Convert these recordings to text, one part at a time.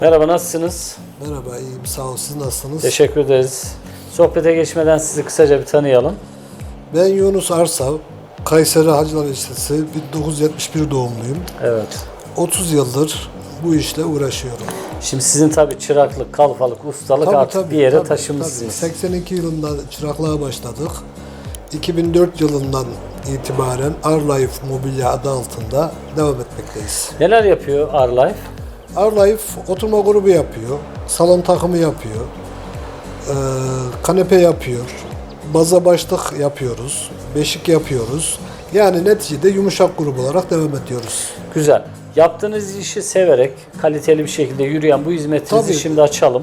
Merhaba nasılsınız? Merhaba, iyiyim. Sağ olun. Siz nasılsınız? Teşekkür ederiz. Sohbete geçmeden sizi kısaca bir tanıyalım. Ben Yunus Arsav, Kayseri Hacılar Lisesi 1971 doğumluyum. Evet. 30 yıldır bu işle uğraşıyorum. Şimdi sizin tabii çıraklık, kalfalık, ustalık artık bir yere tabii, taşımışsınız. tabii. 82 yılında çıraklığa başladık. 2004 yılından itibaren Arlife Mobilya adı altında devam etmekteyiz. Neler yapıyor Arlife? Arlife oturma grubu yapıyor, salon takımı yapıyor, eee, kanepe yapıyor, baza başlık yapıyoruz, beşik yapıyoruz. Yani neticede yumuşak grup olarak devam ediyoruz. Güzel. Yaptığınız işi severek, kaliteli bir şekilde yürüyen bu hizmetinizi Tabii. şimdi açalım.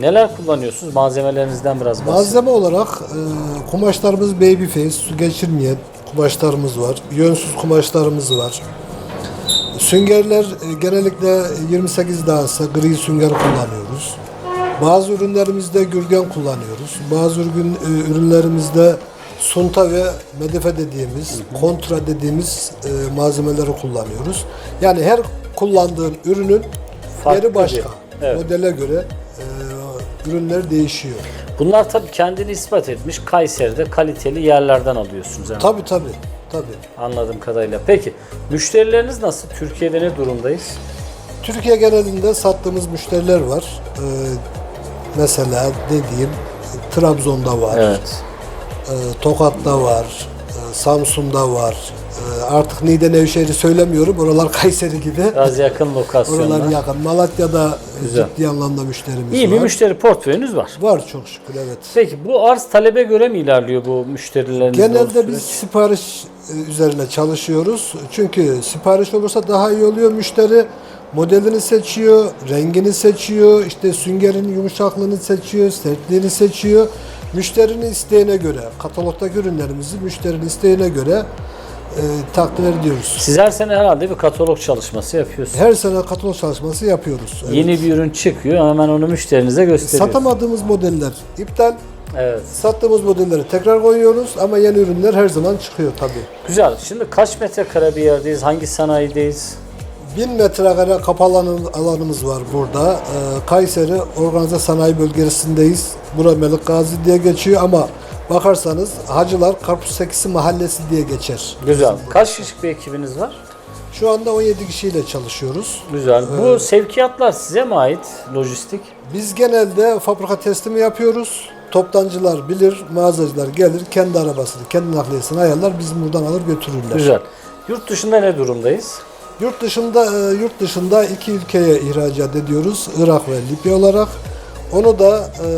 Neler kullanıyorsunuz? Malzemelerinizden biraz bahsedin. Malzeme olarak eee, kumaşlarımız babyface, su geçirmeyen kumaşlarımız var, yönsüz kumaşlarımız var. Süngerler e, genellikle 28 dağısı gri sünger kullanıyoruz. Bazı ürünlerimizde gürgen kullanıyoruz. Bazı ürün, e, ürünlerimizde sunta ve medefe dediğimiz, kontra dediğimiz e, malzemeleri kullanıyoruz. Yani her kullandığın ürünün Farklı yeri başka. evet. Modele göre ürünler değişiyor. Bunlar tabii kendini ispat etmiş Kayseri'de kaliteli yerlerden alıyorsunuz. Yani. Tabii tabii. Tabii. Anladığım kadarıyla. Peki müşterileriniz nasıl? Türkiye'de ne durumdayız? Türkiye genelinde sattığımız müşteriler var. Ee, mesela dediğim Trabzon'da var, Evet. e, Tokat'ta var, e, Samsun'da var. E, artık Niğde Nevşehir'i söylemiyorum. Oralar Kayseri gibi. Biraz yakın lokasyonlar. Oralar yakın. Malatya'da Güzel. ciddi anlamda müşterimiz İyi var. bir müşteri portföyünüz var. Var çok şükür evet. Peki bu arz talebe göre mi ilerliyor bu müşterilerinizde? Genelde biz sipariş e, üzerine çalışıyoruz. Çünkü sipariş olursa daha iyi oluyor. Müşteri modelini seçiyor, rengini seçiyor, işte süngerin yumuşaklığını seçiyor, sertliğini seçiyor. Müşterinin isteğine göre, katalogdaki ürünlerimizi müşterinin isteğine göre e, takdir ediyoruz. Siz her sene herhalde bir katalog çalışması yapıyorsunuz. Her sene katalog çalışması yapıyoruz. Evet. Yeni bir ürün çıkıyor hemen onu müşterinize gösteriyorsunuz. Satamadığımız modeller iptal, Evet. sattığımız modelleri tekrar koyuyoruz ama yeni ürünler her zaman çıkıyor tabii. Güzel. Şimdi kaç metrekare bir yerdeyiz? Hangi sanayideyiz? 1000 metrekare kapalı alan- alanımız var burada. Ee, Kayseri Organize Sanayi Bölgesi'ndeyiz. Bura Melik Gazi diye geçiyor ama bakarsanız Hacılar Karpuz Mahallesi diye geçer. Güzel. Kaç kişilik bir ekibiniz var? Şu anda 17 kişiyle çalışıyoruz. Güzel. Bu sevkiyatlar size mi ait? Lojistik. Biz genelde fabrika teslimi yapıyoruz. Toptancılar bilir, mağazacılar gelir, kendi arabasını, kendi nakliyesini ayarlar, bizim buradan alır götürürler. Güzel. Yurt dışında ne durumdayız? Yurt dışında e, yurt dışında iki ülkeye ihracat ediyoruz. Irak ve Libya olarak. Onu da e,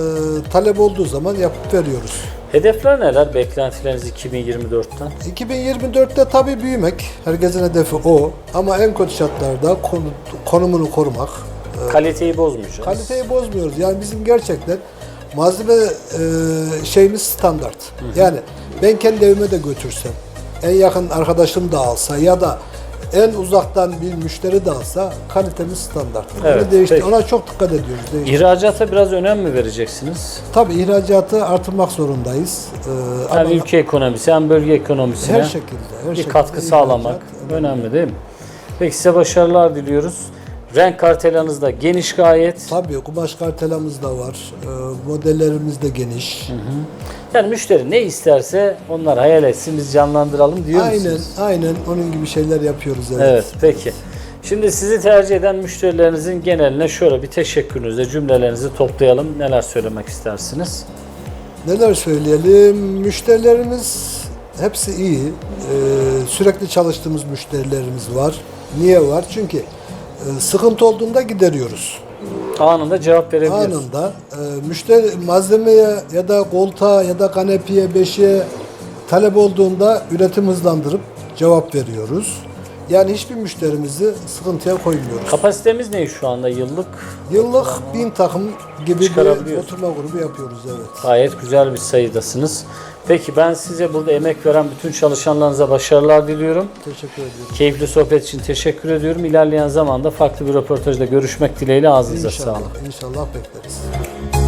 talep olduğu zaman yapıp veriyoruz. Hedefler neler? Beklentileriniz 2024'ten? 2024'te tabii büyümek. Herkesin hedefi o. Ama en kötü şartlarda konu- konumunu korumak. Kaliteyi bozmayacağız. Kaliteyi bozmuyoruz. Yani bizim gerçekten malzeme e, şeyimiz standart. Yani ben kendi evime de götürsem, en yakın arkadaşım da alsa ya da en uzaktan bir müşteri de alsa kalitemiz standart. Evet, değişti. peki. Ona çok dikkat ediyoruz. Değişti. İhracata biraz önem mi vereceksiniz? Tabii ihracatı artırmak zorundayız. Ee, Hem ama ülke ekonomisi hem bölge ekonomisine her şekilde, her bir şekilde katkı sağlamak ihracat önemli değil mi? Peki size başarılar diliyoruz. Renk kartelanız da geniş gayet. Tabii kumaş kartelamız da var. Ee, modellerimiz de geniş. Yani müşteri ne isterse onlar hayal etsin biz canlandıralım diyor Aynen, musunuz? aynen onun gibi şeyler yapıyoruz. Evet. Evet peki. Şimdi sizi tercih eden müşterilerinizin geneline şöyle bir teşekkürünüzle cümlelerinizi toplayalım. Neler söylemek istersiniz? Neler söyleyelim? Müşterilerimiz hepsi iyi. Ee, sürekli çalıştığımız müşterilerimiz var. Niye var? Çünkü e, sıkıntı olduğunda gideriyoruz. Anında cevap verebiliyorsunuz. Anında e, müşteri malzemeye ya da koltuğa ya da kanepeye, beşiğe talep olduğunda üretim hızlandırıp cevap veriyoruz. Yani hiçbir müşterimizi sıkıntıya koymuyoruz. Kapasitemiz ne şu anda yıllık? Yıllık bin takım gibi bir Çıkarabiliyoruz. oturma grubu yapıyoruz evet. Gayet güzel bir sayıdasınız. Peki ben size burada emek veren bütün çalışanlarınıza başarılar diliyorum. Teşekkür ediyorum. Keyifli sohbet için teşekkür ediyorum. İlerleyen zamanda farklı bir röportajda görüşmek dileğiyle ağzınıza İnşallah, sağlık. inşallah bekleriz.